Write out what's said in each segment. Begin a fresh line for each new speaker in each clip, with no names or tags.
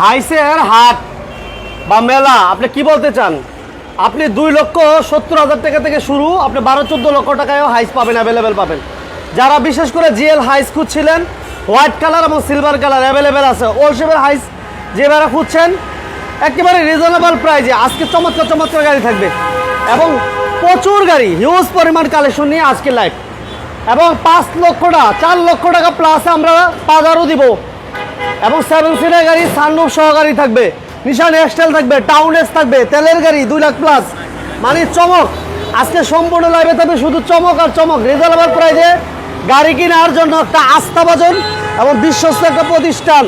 হাইসের হাট বা মেলা, আপনি কি বলতে চান? আপনি দুই লক্ষ সত্তর হাজার টাকা থেকে শুরু, আপনি বারো, চোদ্দ লক্ষ টাকায়ও হাইস পাবেন অ্যাভেলেবেল পাবেন। যারা বিশেষ করে জিএল হাইস খুঁজছিলেন, হোয়াইট কালার এবং সিলভার কালার অ্যাভেলেবেল আছে ওল শেপের হাইস যে বেড়া খুঁজছেন, একেবারে রিজনেবল প্রাইজে আজকে চমৎকার চমৎকার গাড়ি থাকবে। এবং প্রচুর গাড়ি হিউজ পরিমাণ কালেকশন নিয়ে আজকে লাইভ এবং পাঁচ লক্ষ টাকা চার লক্ষ টাকা প্লাস আমরা বাজারও দিব। এবং সেভেন সিটের গাড়ি সানরুফ সহকারী থাকবে। নিশান এক্সটেল থাকবে টাউন এস থাকবে তেলের গাড়ি দুই লাখ প্লাস মানে চমক। আজকে সম্পূর্ণ লাইভে থাকবে শুধু চমক আর চমক। রিজনেবল প্রাইজে গাড়ি কেনার জন্য একটা আস্থাভাজন এবং বিশ্বস্ত একটা প্রতিষ্ঠান।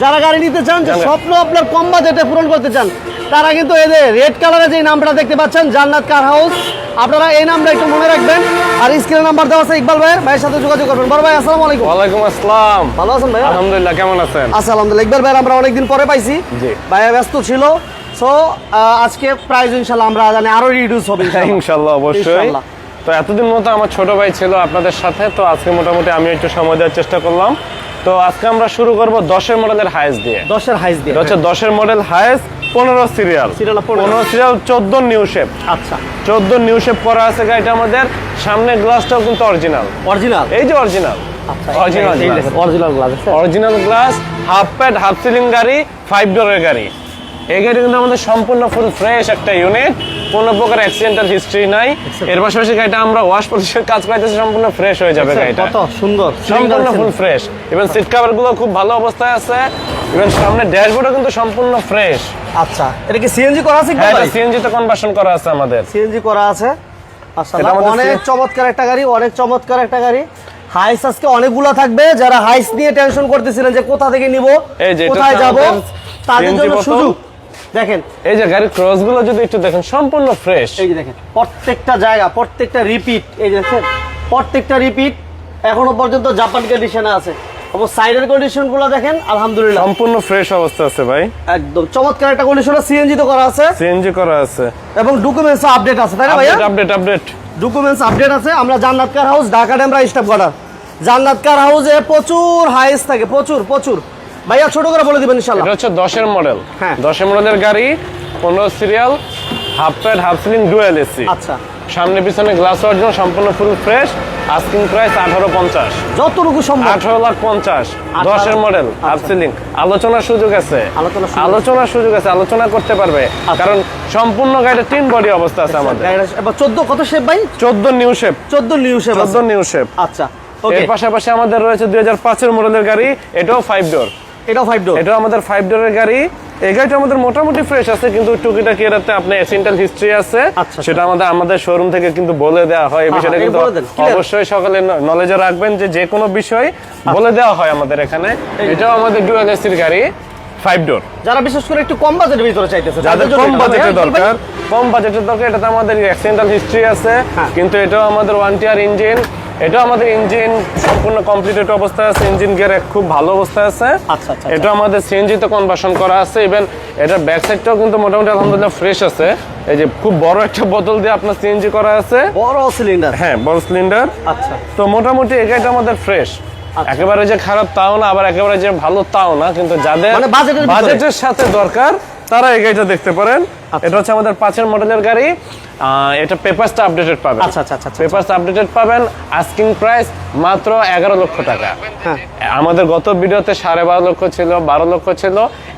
যারা গাড়ি নিতে চান যে স্বপ্ন আপনার কম বাজেটে পূরণ করতে চান তারা কিন্তু এই যে রেড কালারে যে নামটা দেখতে পাচ্ছেন জান্নাত কার হাউস আপনারা এই নামটা একটু মনে রাখবেন। আর স্ক্রিনে নাম্বার দেওয়া আছে ইকবাল ভাইয়ের। ভাইয়ের সাথে যোগাযোগ করবেন। বড় ভাই আসসালামু আলাইকুম।
ওয়ালাইকুম আসসালাম।
ভালো আছেন ভাই
আলহামদুলিল্লাহ কেমন আছেন?
আচ্ছা আলহামদুলিল্লাহ। ইকবাল ভাই আমরা অনেকদিন পরে পাইছি।
জি।
ভাইয়া ব্যস্ত ছিল। সো আজকে প্রাইজ ইনশাল্লাহ আমরা জানি আরও রিডিউস হবে। ইনশাল্লাহ
অবশ্যই।
ইনশাল্লাহ।
তো এতদিন মতো আমার ছোট ভাই ছিল আপনাদের সাথে। তো আজকে মোটামুটি আমি একটু সময় দেওয়ার চেষ্টা করলাম। তো আজকে আমরা শুরু করব দশের মডেলের হায়েস দিয়ে।
দশের হাইস দিয়ে।
হচ্ছে দশের মডেল হায়েস পনেরো সিরিয়াল।
পনেরো।
সিরিয়াল চোদ্দ নিউ শেপ।
আচ্ছা।
চোদ্দ নিউ শেপ করা আছে গাড়িটা আমাদের সামনের গ্লাসটাও কিন্তু অরিজিনাল
অরিজিনাল
এই যে অরিজিনাল
আচ্ছা
original
original glass
original glass half pad half ceiling গাড়ি ফাইভ ডোরের গাড়ি। এই গাড়ি কিন্তু আমাদের সম্পূর্ণ ফুল ফ্রেশ একটা ইউনিট কোনো প্রকার অ্যাক্সিডেন্টাল হিস্ট্রি নাই। এর পাশাপাশি গাড়িটা আমরা ওয়াশ পলিশের কাজ করাইতেছি সম্পূর্ণ ফ্রেশ হয়ে যাবে গাড়িটা
কত সুন্দর।
সম্পূর্ণ ফুল ফ্রেশ ইভেন সিট কভারগুলো খুব ভালো অবস্থায় আছে। ইভেন সামনে ড্যাশবোর্ডও কিন্তু সম্পূর্ণ ফ্রেশ
আচ্ছা এটা কি সিএনজি করা আছে
হ্যাঁ সিএনজি তে কনভার্সন করা আছে আমাদের।
সিএনজি করা আছে। অনেক চমৎকার একটা গাড়ি অনেক চমৎকার একটা গাড়ি। হাইস আজকে অনেকগুলো থাকবে যারা হাইস নিয়ে টেনশন করতেছিলেন যে কোথা থেকে নিব কোথায় যাব তাদের জন্য। সুযোগ। দেখেন।
এই যে গাড়ির ক্রসগুলো যদি একটু দেখেন সম্পূর্ণ ফ্রেশ
এই যে দেখেন প্রত্যেকটা জায়গা প্রত্যেকটা রিপিট এই যে দেখেন প্রত্যেকটা রিপিট এখনও পর্যন্ত জাপান কন্ডিশনে আছে। এবং সাইডের কন্ডিশনগুলো দেখেন আলহামদুলিল্লাহ।
সম্পূর্ণ ফ্রেশ অবস্থা আছে ভাই।
একদম। চমৎকার একটা কন্ডিশন সিএনজি তো করা আছে।
সিএনজি করা আছে।
এবং ডকুমেন্টস আপডেট আছে তাই না ভাইয়া
আপডেট আপডেট
ডকুমেন্টস আপডেট আছে আমরা Jannat car house Dhaka Demra staff quarter Jannat car হাউসে প্রচুর হাইস থাকে প্রচুর প্রচুর। ভাইয়া ছোট করে বলে দিবেন ইনশাল্লাহ
এটা হচ্ছে দশের মডেল
হ্যাঁ।
দশের মডেলের গাড়ি পনেরো serial half pad half ceiling dual AC
আচ্ছা।
সামনে পিছনে গ্লাস অরিজিনাল সম্পূর্ণ ফুল ফ্রেশ আস্কিং প্রাইস আঠারো পঞ্চাশ।
যতটুকু সম্ভব।
আঠারো লাখ পঞ্চাশ। দশের মডেল হাফ
আচ্ছা।
আলোচনার সুযোগ আছে।
আলোচনার সুযোগ।
আছে। আলোচনা করতে পারবে।
আচ্ছা।
কারণ সম্পূর্ণ গাড়িটা তিন বডি অবস্থা আছে আমাদের।
চোদ্দ কত শেপ ভাই?
চোদ্দ নিউ শেপ
চোদ্দ নিউ শেপ
চোদ্দ নিউ শেপ
আচ্ছা
এর পাশাপাশি আমাদের রয়েছে দুই হাজার পাঁচের মডেলের গাড়ি এটাও ফাইভ ডোর
এটাও ফাইভ ডোর
এটাও আমাদের ফাইভ ডোরের গাড়ি। এই গাড়িটা আমাদের মোটামুটি ফ্রেশ আছে কিন্তু টুকিটাকি এটাতে আপনার অ্যাক্সিডেন্টাল হিস্ট্রি আছে।
আচ্ছা,
সেটা আমাদের আমাদের শোরুম থেকে কিন্তু বলে দেওয়া হয়। এই
হ্যাঁ,
বিষয়টা
হ্যাঁ,
কিন্তু। অবশ্যই সকালে নলেজে রাখবেন যে যে কোনো বিষয় বলে দেওয়া হয় আমাদের এখানে। এটাও আমাদের ডুয়াল এসির গাড়ি ফাইভ ডোর
যারা বিশেষ করে একটু কম বাজেটের ভিতরে চাইতেছে
যাদের কম
এটা,
বাজেটের দরকার। কম বাজেটের দরকার এটাতে আমাদের অ্যাক্সিডেন্টাল হিস্ট্রি আছে।
হ্যাঁ।
কিন্তু এটাও আমাদের ওয়ান টিয়ার ইঞ্জিন এটাও আমাদের ইঞ্জিন সম্পূর্ণ কমপ্লিটেড অবস্থায় আছে। ইঞ্জিন গিয়ার খুব ভালো অবস্থায় আছে।
আচ্ছা, আচ্ছা,
এটা আমাদের সিএনজি তে কনভার্সন করা আছে। ইভেন এটার ব্যাক সাইডটাও কিন্তু মোটামুটি আলহামদুলিল্লাহ ফ্রেশ আছে। এই যে খুব বড় একটা বোতল দিয়ে আপনার সিএনজি করা আছে।
বড় সিলিন্ডার
হ্যাঁ বড় সিলিন্ডার
আচ্ছা।
তো মোটামুটি এই গাড়িটা আমাদের ফ্রেশ একেবারে যে খারাপ তাও না আবার একেবারে যে ভালো তাও না কিন্তু যাদের
মানে বাজেটের ভিতরে।
সাথে দরকার তারা এই গাড়িটা দেখতে পারেন।
আচ্ছা।
এটা হচ্ছে আমাদের পাঁচের মডেলের গাড়ি। এটা পেপারসটা আপডেটেড পাবেন।
আচ্ছা, আচ্ছা, আচ্ছা, আচ্ছা।
পেপারস আপডেটেড পাবেন আস্কিং প্রাইস মাত্র এগারো লক্ষ টাকা।
হ্যাঁ।
আমাদের গত ভিডিওতে সাড়ে বারো লক্ষ ছিল বারো লক্ষ ছিল।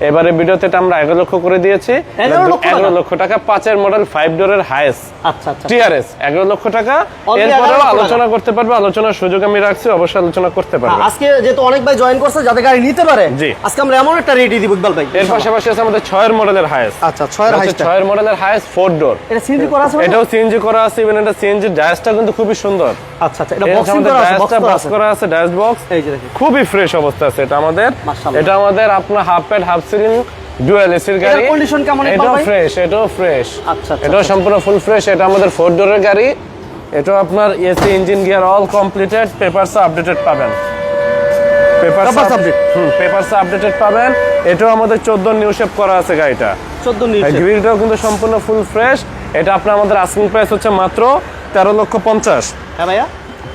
এবারে ভিডিওতে এটা আমরা এগারো লক্ষ করে দিয়েছি।
11 লক্ষ টাকা?
এগারো লক্ষ টাকা পাঁচের মডেল ফাইভ ডোরের হাইস্ট
আচ্ছা আচ্ছা।
টিআরএস এগারো লক্ষ টাকা।
11
এরপরেও আলোচনা করতে পারবে আলোচনার সুযোগ আমি রাখছি অবশ্যই আলোচনা করতে
হ্যাঁ,
পারবে।
আজকে যেহেতু অনেক ভাই জয়েন করছে যাদের গাড়ি নিতে পারে
জি।
আজকে আমরা এমন একটা রেডি দিব ইকবাল ভাই।
এর পাশাপাশি আছে আমাদের ছয়ের মডেলের হায়েস্ট
আচ্ছা ছয়ের হাইসটা
ছয়ের মডেলের হায়েস্ট ফোর ডোর
এটা সিএনজি করা আছে
এটাও সিএনজি করা আছে ইভেন এটা সিএনজি ড্যাশটা কিন্তু খুবই সুন্দর।
আচ্ছা আচ্ছা এটা
এটা
বক্সিং করা আছে বক্স করা আছে।
ড্যাশ বক্স
এই যে দেখেন।
খুবই ফ্রেশ অবস্থা আছে এটা আমাদের। এটা আমাদের আপনার half pad half ceiling dual এসির গাড়ি।
condition কেমন
এটাও ফ্রেশ এটাও ফ্রেশ
আচ্ছা, আচ্ছা,
এটাও সম্পূর্ণ ফুল ফ্রেশ এটা আমাদের ফোর ডোরের গাড়ি। এটাও আপনার AC engine gear all completed papers updated পাবেন। Papers
update?
হুম পেপারস আপডেটেড পাবেন। এটাও আমাদের 14 নিউ শেপ করা আছে গাড়িটা।
14
গ্রিলটাও কিন্তু সম্পূর্ণ ফুল ফ্রেশ এটা আপনার আমাদের আস্কিং প্রাইস হচ্ছে মাত্র তেরো লক্ষ পঞ্চাশ।
হ্যাঁ ভাইয়া।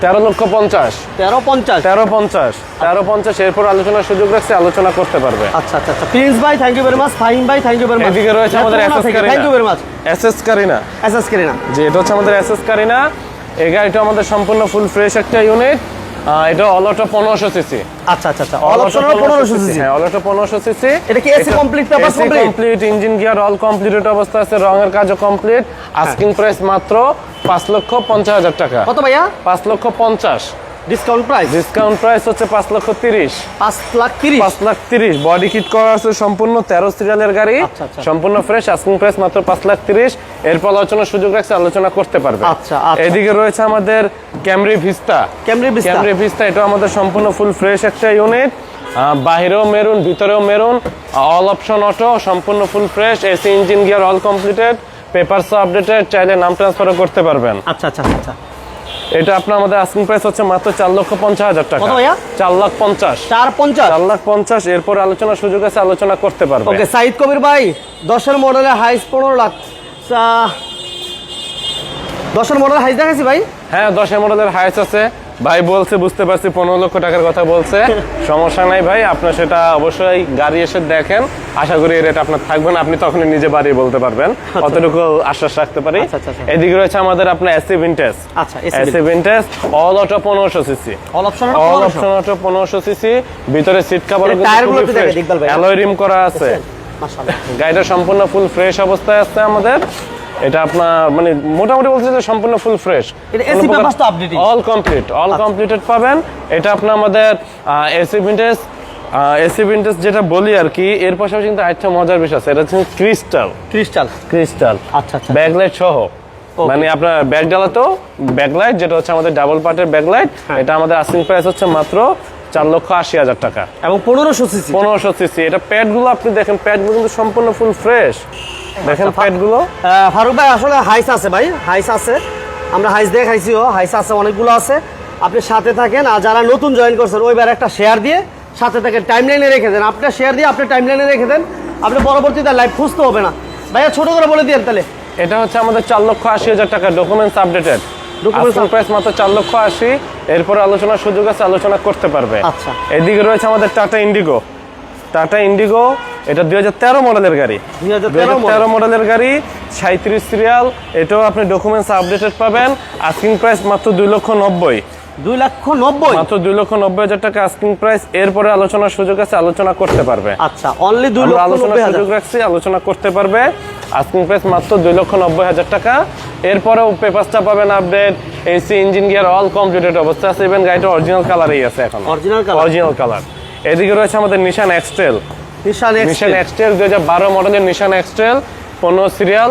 তেরো লক্ষ পঞ্চাশ।
তেরো পঞ্চাশ।
তেরো পঞ্চাশ। তেরো পঞ্চাশ এরপর আলোচনার সুযোগ রাখছে আলোচনা করতে পারবে।
আচ্ছা আচ্ছা আচ্ছা। প্রিন্স ভাই thank you very much Fahim ভাই থ্যাংক ইউ ভেরি মাচ
এদিকে রয়েছে আমাদের S S
thank you very much
S S Carina
S S Carina
এটা হচ্ছে আমাদের এসএস কারিনা এই গাড়িটা আমাদের সম্পূর্ণ ফুল ফ্রেশ একটা ইউনিট এটা অলটো পনেরোশো সিসি
আচ্ছা আচ্ছা আচ্ছা অল অপশন পনেরোশো সিসি
হ্যাঁ অলটো পনেরোশো সিসি
এটা কি AC complete papers complete
complete engine gear all completed অবস্থা আছে রঙের কাজও কমপ্লিট আস্কিং প্রাইস মাত্র পাঁচ লক্ষ পঞ্চাশ হাজার টাকা।
কত ভাইয়া?
পাঁচ লক্ষ পঞ্চাশ।
ডিসকাউন্ট প্রাইস
ডিসকাউন্ট প্রাইস হচ্ছে পাঁচ লক্ষ তিরিশ।
পাঁচ লাখ তিরিশ?
পাঁচ লাখ তিরিশ। বডি কিট করা আছে সম্পূর্ণ তেরো সিরিয়ালের গাড়ি
আচ্ছা, আচ্ছা।
সম্পূর্ণ ফ্রেশ আস্কিং প্রাইস মাত্র পাঁচ লাখ তিরিশ। এরপর আলোচনার সুযোগ রাখছে আলোচনা করতে পারবে।
আচ্ছা।
এদিকে রয়েছে আমাদের Camry Vista
Camry
Camry Vista এটা আমাদের সম্পূর্ণ ফুল ফ্রেশ একটা ইউনিট বাহিরেও মেরুন ভিতরেও মেরুন অল অপশন অটো সম্পূর্ণ full fresh AC engine gear all completed papers updated চাইলে নাম ট্রান্সফারও করতে পারবেন।
আচ্ছা আচ্ছা আচ্ছা।
এটা আপনার আমাদের আস্কিং প্রাইস হচ্ছে মাত্র চার লক্ষ পঞ্চাশ হাজার টাকা। চার লাখ পঞ্চাশ।
চার পঞ্চাশ?
চার লাখ পঞ্চাশ এরপর আলোচনার সুযোগ আছে আলোচনা করতে পারব।
ওকে সাইদ কবির ভাই দশের মডেলের হাইস পনেরো লাখ। দশের মডেল হাইস দেখেছি ভাই?
হ্যাঁ দশের মডেলের হাইস আছে। ভাই বলছে বুঝতে পারছি পনেরো লক্ষ টাকার কথা বলছে। সমস্যা নাই ভাই আপনার সেটা অবশ্যই গাড়ি এসে দেখেন। আশা করি রেট আপনার থাকবেন আপনি তখনই নিজে বাড়িয়ে বলতে পারবেন। কতটুকু আশ্বাস রাখতে পারি।
আচ্ছা, আচ্ছা, আচ্ছা।
এদিকে রয়েছে আমাদের আপনার এসি ভিনটেজ
আচ্ছা
এসি ভিনটেজ অল অটো পনেরোশো সিসি
অল অপশন
অটো পনেরোশো? সিসি ভিতরে সিট কাভার। অ্যালয় রিম করা আছে। গাড়িটা সম্পূর্ণ ফুল ফ্রেশ অবস্থায় আছে আমাদের। এটা আপনার মানে মোটামুটি বলছে যে সম্পূর্ণ ফুল ফ্রেশ
তো updating?
All complete all completed পাবেন। এটা আপনার আমাদের এসি ভিন্টেজ এসি ভিন্টেজ যেটা বলি আর কি এর পাশাপাশি কিন্তু আরেকটা মজার বিষয় আছে এটা হচ্ছে ক্রিস্টাল
ক্রিস্টাল
ক্রিস্টাল
আচ্ছা আচ্ছা।
ব্যাকলাইট সহ। মানে আপনার ব্যাক ডালাতেও ব্যাকলাইট যেটা হচ্ছে আমাদের ডাবল পার্টের ব্যাকলাইট। এটা আমাদের আসিং প্রাইস হচ্ছে মাত্র চার লক্ষ আশি হাজার টাকা।
এবং পনেরোশো সিসি
পনেরোশো সিসি এটা প্যাডগুলো আপনি দেখেন প্যাডগুলো কিন্তু সম্পূর্ণ ফুল ফ্রেশ দেখেন প্যাডগুলো
ফারুক ভাই আসলে হাইস আছে ভাই হাইস আছে। আমরা হাইস দেখাইছিও হাইস আছে অনেকগুলো আছে। আপনি সাথে থাকেন আর যারা নতুন জয়েন করছেন ওইবার একটা শেয়ার দিয়ে সাথে থাকেন টাইম লাইনে রেখে দেন। আপনার শেয়ার দিয়ে আপনি টাইম লাইনে রেখে দেন আপনি পরবর্তীতে লাইভ খুঁজতে হবে না। ভাইয়া ছোট করে বলে দিন তাহলে।
এটা হচ্ছে আমাদের চার লক্ষ আশি হাজার টাকা ডকুমেন্টস আপডেটেড ডকুমেন্টস প্রাইস মাত্র চার লক্ষ আশি। এরপর আলোচনার সুযোগ আছে আলোচনা করতে পারবে।
আচ্ছা।
এদিকে রয়েছে আমাদের টাটা ইন্ডিগো টাটা ইন্ডিগো এটা দুই হাজার তেরো মডেলের গাড়ি।
2013
তেরো মডেলের গাড়ি সাঁত্রিশ সিরিয়াল এটাও আপনি ডকুমেন্টস আপডেটেড পাবেন আস্কিং প্রাইস মাত্র দুই লক্ষ নব্বই।
দুই লক্ষ নব্বই?
মাত্র দুই লক্ষ নব্বই হাজার টাকা আস্কিং প্রাইস এরপরে আলোচনার সুযোগ আছে আলোচনা করতে পারবে।
আচ্ছা অনলি দুই লক্ষ
আলোচনার সুযোগ রাখছি আলোচনা করতে পারবে আস্কিং প্রাইস মাত্র দুই লক্ষ নব্বই হাজার টাকা। এরপরেও পেপারসটা পাবেন update AC engine gear all completed অবস্থা আছে ইভেন গাড়িটা অরিজিনাল কালারেই আছে এখন।
অরিজিনাল কালার
অরিজিনাল কালার এদিকে রয়েছে আমাদের নিশান এক্সটেল
নিশান
নিশান এক্সটেল মডেলের নিশান এক্সটেল পনেরো সিরিয়াল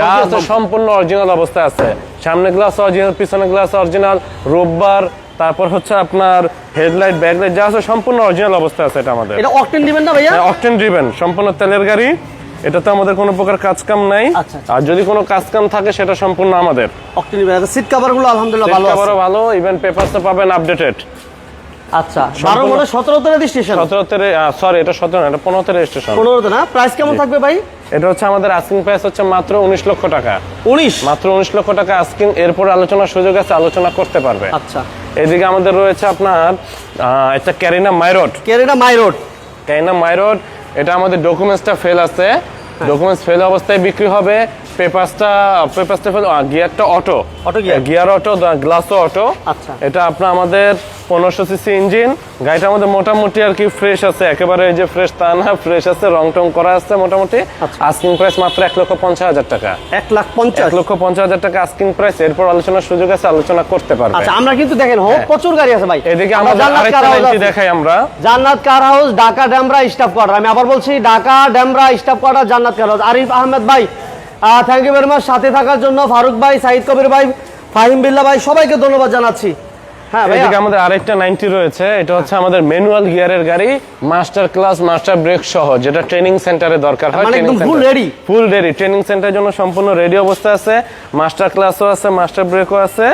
যা আছে সম্পূর্ণ অরিজিনাল অবস্থায় আছে। সামনে গ্লাস অরিজিনাল পিছনে গ্লাস অরিজিনাল রোববার তারপর হচ্ছে আপনার হেডলাইট ব্যাকলাইট যা আছে সম্পূর্ণ অরিজিনাল অবস্থায় আছে এটা আমাদের।
এটা অকটেন না ভাইয়া?
অকটেন ড্রিভেন সম্পূর্ণ তেলের গাড়ি। এটাতে আমাদের কোনো প্রকার কাজ কাম নাই।
আচ্ছা, আচ্ছা।
আর যদি কোনো কাজ কাম থাকে সেটা সম্পূর্ণ আমাদের।
সিট কভারগুলো আলহামদুলিল্লাহ ভালো
ভালো ইভেন পেপারসও পাবেন আপডেটেড
আচ্ছা বারো মডেল সতেরোতে রেজিস্ট্রেশন
সতেরোতে সরি এটা সতেরো না এটা পনেরোতে রেজিস্ট্রেশন
পনেরোতে না? প্রাইস কেমন থাকবে ভাই?
এটা হচ্ছে আমাদের আস্কিং প্রাইস হচ্ছে মাত্র উনিশ লক্ষ টাকা।
উনিশ?
মাত্র উনিশ লক্ষ টাকা আস্কিং এরপর আলোচনার সুযোগ আছে আলোচনা করতে পারবে।
আচ্ছা।
এদিকে আমাদের রয়েছে আপনার একটা Carina Myroad.
Carina my road
Carina Myroad এটা আমাদের ডকুমেন্টসটা ফেল আছে। ডকুমেন্টস ফেল অবস্থায় বিক্রি হবে পেপারসটা পেপারসটা fail গিয়ারটা auto
Auto gear?
Gear auto গ্লাসও auto
আচ্ছা।
এটা আপনার আমাদের পনেরোশো সিসি ইঞ্জিন গাড়িটা আমাদের মোটামুটি আর কি ফ্রেশ আছে একেবারে এই যে ফ্রেশ তা না ফ্রেশ আছে রং টং করা আছে মোটামুটি।
আচ্ছা।
আস্কিং প্রাইস মাত্র এক লক্ষ পঞ্চাশ হাজার টাকা।
এক লাখ পঞ্চাশ?
লক্ষ পঞ্চাশ হাজার টাকা আস্কিং প্রাইস এরপর আলোচনার সুযোগ আছে আলোচনা করতে পারবে।
আচ্ছা আমরা কিন্তু দেখেন হোক প্রচুর গাড়ি আছে ভাই।
হ্যাঁ। এদিকে
আমরা
দেখাই আমরা।
Jannat car house Dhaka Demra staff quarter আমি আবার বলছি Dhaka Demra staff quarter Jannat car house Arif Ahmed ভাই থ্যাংক ইউ ভেরি মাচ সাথে থাকার জন্য ফারুক ভাই সাইদ কবির ভাই ফাহিম বিল্লা ভাই সবাইকে ধন্যবাদ জানাচ্ছি। হ্যাঁ
এদিকে আমাদের আরেকটা নাইনটি রয়েছে। এটা হচ্ছে আমাদের ম্যানুয়াল গিয়ারের গাড়ি মাস্টার ক্লাস মাস্টার ব্রেক সহ যেটা ট্রেনিং সেন্টারে দরকার হয়
মানে একদম
ফুল রেডি ট্রেনিং সেন্টারের জন্য সম্পূর্ণ রেডি অবস্থা আছে। মাস্টার ক্লাসও আছে মাস্টার ব্রেকও আছে।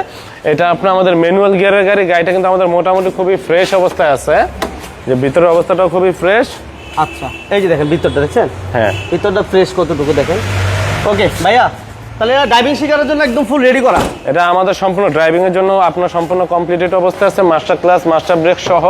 এটা আপনার আমাদের ম্যানুয়াল গিয়ারের গাড়ি। গাড়িটা কিন্তু আমাদের মোটামুটি খুবই ফ্রেশ অবস্থায় আছে। যে ভিতরের অবস্থাটাও খুবই ফ্রেশ
আচ্ছা এই যে দেখেন ভিতরটা দেখছেন?
হ্যাঁ।
ভিতরটা ফ্রেশ কতটুকু দেখেন? ওকে ভাইয়া তাহলে এটা ড্রাইভিং শেখার জন্য একদম ফুল রেডি করা।
এটা আমাদের সম্পূর্ণ ড্রাইভিং এর জন্য আপনার সম্পূর্ণ কমপ্লিটেড অবস্থা আছে মাস্টার ক্লাস মাস্টার ব্রেক সহ।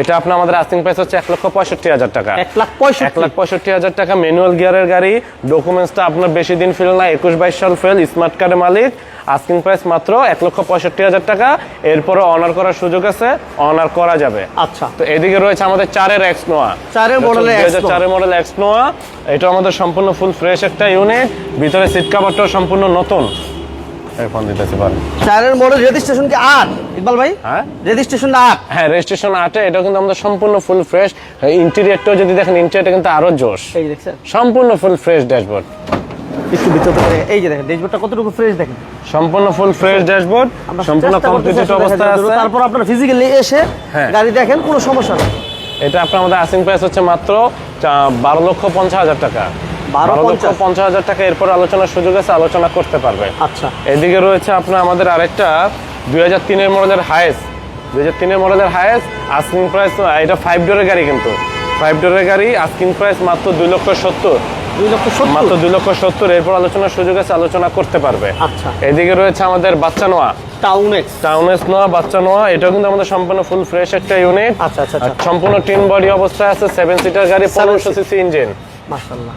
এটা আপনার আমাদের আস্তিং প্রাইস হচ্ছে এক লক্ষ পঁয়ষট্টি হাজার টাকা।
এক লাখ পঁয়ষট্টি।
এক লাখ পঁয়ষট্টি হাজার টাকা ম্যানুয়াল গিয়ারের গাড়ি। ডকুমেন্টসটা আপনার বেশি দিন ফেল না একুশ বাইশ সাল ফেল স্মার্ট কার্ডের মালিক। আস্কিং প্রাইস মাত্র এক লক্ষ পঁয়ষট্টি হাজার টাকা। এরপরে অনার করার সুযোগ আছে অনার করা যাবে।
আচ্ছা।
তো এদিকে রয়েছে আমাদের চারের এক্স নোয়া
চারের মডেল
চারের মডেল এক্স নোয়া এটা আমাদের সম্পূর্ণ ফুল ফ্রেশ একটা ইউনিট ভিতরে সিট কাভারটাও সম্পূর্ণ নতুন। এই ফোন দিতেছি পারেন
চারের মডেল রেজিস্ট্রেশন কি আট? ইকবাল ভাই?
হ্যাঁ?
রেজিস্ট্রেশন আট।
হ্যাঁ রেজিস্ট্রেশন আটে এটা কিন্তু আমাদের সম্পূর্ণ ফুল ফ্রেশ ইন্টেরিয়রটাও যদি দেখেন ইন্টেরিয়রটা কিন্তু আরও জোশ।
এই দেখছেন?
সম্পূর্ণ ফুল ফ্রেশ ড্যাশবোর্ড
একটু ভিতর এই যে দেখেন ড্যাশবোর্ডটা কতটুকু ফ্রেশ দেখেন?
সম্পূর্ণ ফুল ফ্রেশ ড্যাশবোর্ড
আমরা
সম্পূর্ণ
চেষ্টা করতেছি
কমপ্লিটেড
আসলে
অবস্থা আছে।
তারপর আপনার ফিজিক্যালি এসে
হ্যাঁ।
গাড়ি দেখেন কোনো সমস্যা নেই।
এটা আপনার আমাদের আসিং প্রাইস হচ্ছে মাত্র বারো লক্ষ পঞ্চাশ হাজার টাকা।
বারো
বারো লক্ষ
পঞ্চাশ?
হাজার টাকা এরপর আলোচনার সুযোগ আছে আলোচনা করতে পারবে।
আচ্ছা।
এদিকে রয়েছে আপনার আমাদের আরেকটা দুই হাজার তিনের মডেলের হায়েস। দুই হাজার তিনের মডেলের হায়েস আস্কিং প্রাইস এটা ফাইভ ডোরের গাড়ি কিন্তু। ফাইভ ডোরের গাড়ি আস্কিং প্রাইস মাত্র দুই লক্ষ সত্তর। মাত্র দুই লক্ষ সত্তর এরপর আলোচনার সুযোগ আছে আলোচনা করতে পারবে।
আচ্ছা।
এদিকে রয়েছে আমাদের বাচ্চা নোয়া।
টাউন এক্স
টাউনেস নোয়া বাচ্চা নোয়া এটাও কিন্তু আমাদের সম্পূর্ণ ফুল ফ্রেশ একটা ইউনিট
আচ্ছা আচ্ছা আচ্ছা।
সম্পূর্ণ টিন বডি অবস্থায় আছে সেভেন সিটার গাড়ি পনেরোশো সিসি ইঞ্জিন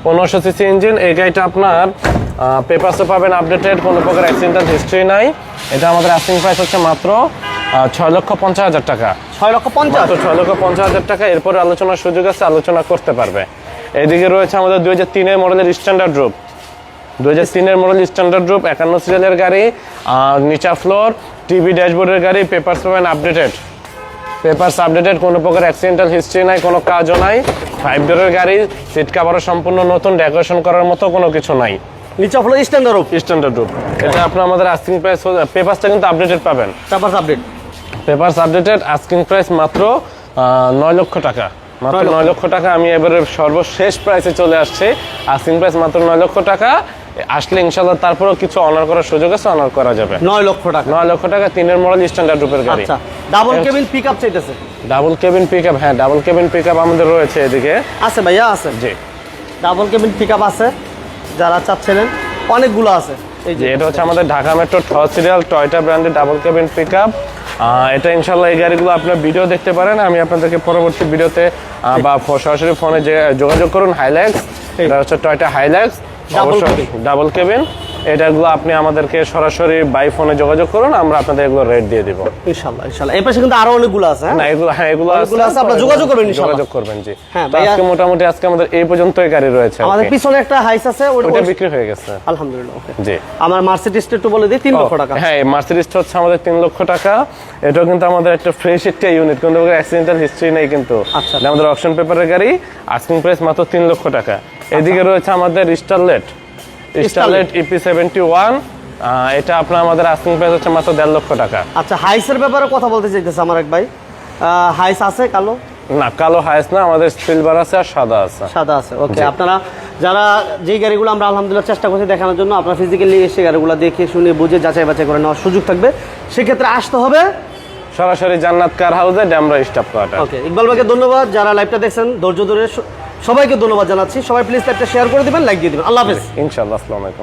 পনেরোশো সিসি ইঞ্জিন এই গাড়িটা আপনার পেপারসও পাবেন আপডেটেড কোনো প্রকার অ্যাক্সিডেন্টাল হিস্ট্রি নাই। এটা আমাদের আস্কিং প্রাইস হচ্ছে মাত্র ছয় লক্ষ পঞ্চাশ হাজার টাকা।
ছয় লক্ষ পঞ্চাশ?
ছয় লক্ষ পঞ্চাশ হাজার টাকা এরপরে আলোচনার সুযোগ আছে আলোচনা করতে পারবে। এদিকে রয়েছে আমাদের দুই হাজার তিনের মডেলের স্ট্যান্ডার্ড রুপ দুই হাজার তিনের মডেল স্ট্যান্ডার্ড রুপ একান্ন সিরিয়ালের গাড়ি আর নিচা ফ্লোর টিভি ড্যাশবোর্ডের গাড়ি পেপারস পাবেন আপডেটেড পেপারস আপডেটেড কোনো প্রকার অ্যাক্সিডেন্টাল হিস্ট্রি নাই কোনো কাজও নাই। ফাইভ ডোরের গাড়ি সিট কাভারও সম্পূর্ণ নতুন ডেকোরেশন করার মতো কোনো কিছু নাই।
নিচে হলো স্ট্যান্ডার্ড অফ
স্ট্যান্ডার্ড রুপ এটা আপনার আমাদের আস্কিং প্রাইস পেপারসটা কিন্তু আপডেটেড পাবেন।
তারপর update
papers updated asking price মাত্র নয় লক্ষ টাকা। মাত্র
নয় লক্ষ।
টাকা আমি এবারে সর্বশেষ প্রাইসে চলে আসছে। আস্কিং প্রাইস মাত্র নয় লক্ষ টাকা। আসলে ইনশাল্লাহ তারপরেও কিছু অনার করার সুযোগ আছে অনার করা যাবে।
নয় লক্ষ টাকা।
নয় লক্ষ টাকা তিনের মডেল স্ট্যান্ডার্ড রূপের গাড়ি।
আচ্ছা ডাবল কেবিন পিক আপ চাইতেছে।
ডাবল কেবিন পিক আপ হ্যাঁ ডাবল কেবিন পিক আপ আমাদের রয়েছে এদিকে।
আছে ভাইয়া আছে।
জি।
ডাবল কেবিন পিক আপ আছে যারা চাচ্ছিলেন অনেকগুলো আছে। এই
যে এটা হচ্ছে আমাদের ঢাকা মেট্রো থ সিরিয়াল টয়টা ব্র্যান্ডের ডাবল কেবিন পিক আপ এটা ইনশাল্লাহ এই গাড়িগুলো আপনার ভিডিও দেখতে পারেন। আমি আপনাদেরকে পরবর্তী ভিডিওতে বা সরাসরি ফোনে যে যোগাযোগ করুন হাইল্যাক্স এটা হচ্ছে Toyota Hilux
cabin।
Double cabin এটাগুলো আপনি আমাদেরকে সরাসরি বাই ফোনে যোগাযোগ করুন আমরা আপনাদের এগুলো রেট দিয়ে দিব।
ইনশাল্লাহ এই পাশে কিন্তু আরও অনেকগুলো আছে হ্যাঁ?
না এগুলো হ্যাঁ এগুলো
অনেকগুলো আছে, আপনারা যোগাযোগ করবেন ইনশাল্লাহ।
যোগাযোগ করবেন জি।
হ্যাঁ,
আজকে মোটামুটি আজকে আমাদের এই পর্যন্তই গাড়ি রয়েছে
আমাদের পিছনে একটা হাইস আছে
ওটা বিক্রি হয়ে গেছে।
আলহামদুলিল্লাহ ওকে
জি।
আমার একটু বলে দিই তিন লক্ষ টাকা।
হ্যাঁ মার্সিডিসটা হচ্ছে আমাদের তিন লক্ষ টাকা। এটাও কিন্তু আমাদের একটা ফ্রেশ একটা ইউনিট কিন্তু অ্যাক্সিডেন্টাল হিস্ট্রি নেই কিন্তু।
আচ্ছা।
আমাদের অপশন পেপারের গাড়ি আস্কিং প্রাইস মাত্র তিন লক্ষ টাকা। এদিকে রয়েছে আমাদের Starlet Starlet EP seventy one এটা আপনার আমাদের আস্কিং প্রাইস হচ্ছে মাত্র দেড় লক্ষ টাকা।
আচ্ছা হাইসের ব্যাপারে কথা বলতে চাইতেছে আমার এক ভাই। হাইস আছে কালো?
না কালো হাইস না আমাদের সিলভার আছে আর সাদা আছে।
সাদা আছে ওকে আপনারা যারা যেই গাড়িগুলো আমরা আলহামদুলিল্লাহ চেষ্টা করছি দেখানোর জন্য আপনারা ফিজিক্যালি এসে গাড়িগুলো দেখে শুনে বুঝে যাচাই বাছাই করে নেওয়ার সুযোগ থাকবে। সেক্ষেত্রে আসতে হবে
সরাসরি জান্নাত কার হাউসে Demra staff quarter
okay Iqbal ভাইকে ধন্যবাদ যারা লাইভটা দেখছেন ধৈর্য ধরে সবাইকে ধন্যবাদ জানাচ্ছি। সবাই প্লিজ একটা শেয়ার করে দেবেন লাইক দিয়ে দিবেন। আল্লাহ হাফেজ।
ইনশাআল্লাহ, আসসালামু আলাইকুম।